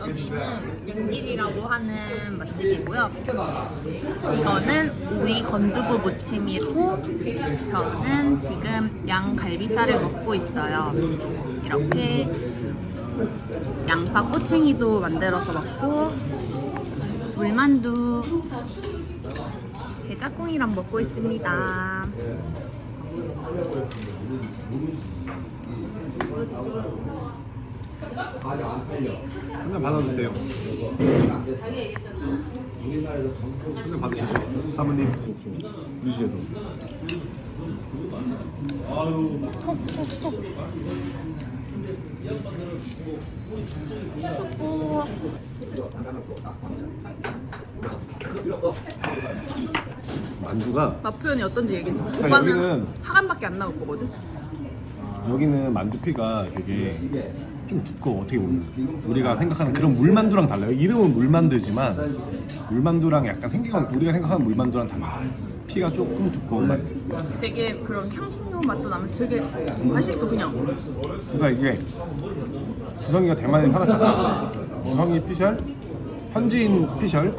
여기는 윤길이라고 하는 맛집이고요. 이거는 오이 건두부 무침이고 저는 지금 양갈비살을 먹고 있어요. 이렇게 양파 꼬챙이도 만들어서 먹고 물만두 제 짝꿍이랑 먹고 있습니다. 한잔 받아주세요. 한잔 받으시죠. 사모님. 유시에서. 만두가 맛 표현이 어떤지 얘기해 줘. 자, 오빠는 여기는- 하간밖에 안 나올 거거든. 여기는 만두피가 되게 좀 두꺼워 어떻게 보면. 우리가 생각하는 그런 물만두랑 달라요. 이름은 물만두지만 물만두랑 약간 생기가 우리가 생각하는 물만두랑 달라요. 피가 조금 두꺼운 맛. 되게 그런 향신료 맛도 나면서 되게 맛있어 그냥. 그러니까 이게 주성이가 대만에 살았잖아. 주성이 피셜 현지인 피셜.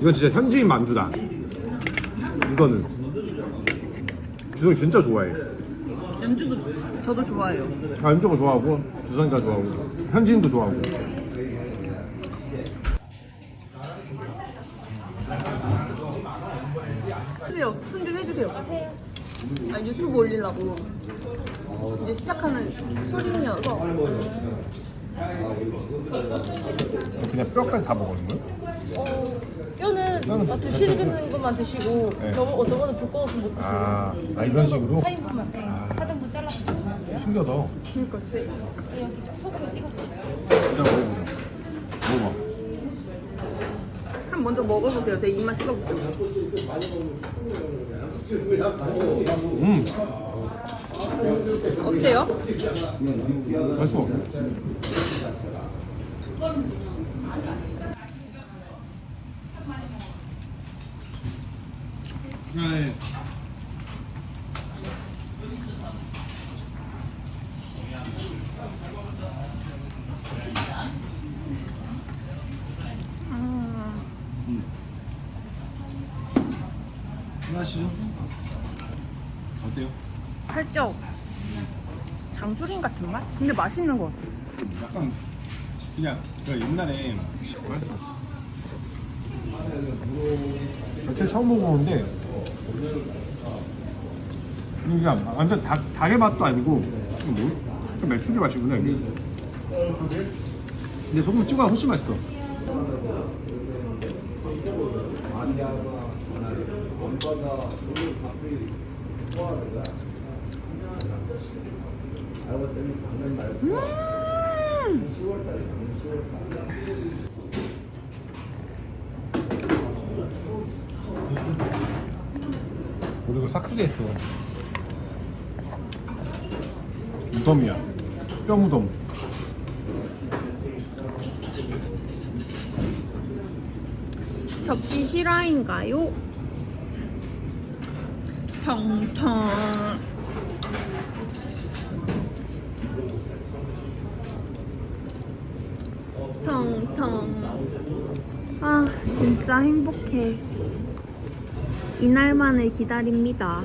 이건 진짜 현지인 만두다. 이거는. 주성이 진짜 좋아해 연주도 저도 좋아해요. 아, 연주가 좋아하고 주성이가 좋아하고 현지인도 좋아하고 해주세요. 손질 해주세요. 아 유튜브 올리려고 이제 시작하는 초림이어서 그냥 뼈까지 다 먹는 거야? 어, 뼈는 뼈는 아, 드시는 것만 드시고 네. 너무 어떤 거는 두꺼워서 못 드시고 아, 아 이런 식으로? 4인분만 네. 사 잘라서 드시면 돼요 신기하다 그러니까 진짜 여기 찍어주세요 일단 먹어보자 먹어봐 한 먼저 먹어보세요. 제 입맛 찍어볼게요. 음 어때요? 맛있어 네. 하나시죠? 어때요? 살짝 장조림 같은 맛? 근데 맛있는 것 같아. 약간 그냥 제가 옛날에 맛있어. 며칠 처음 먹어보는데 이게 완전 닭, 닭의 맛도 아니고 뭐? 메추리 맛이구나 이게. 근데 소금 찍어야 훨씬 맛있어. 그리고 싹쓸이했어. 무덤이야. 뼈 무덤. 접기 실화인가요? 텅텅. 텅텅. 아, 진짜 행복해. 이날만을 기다립니다.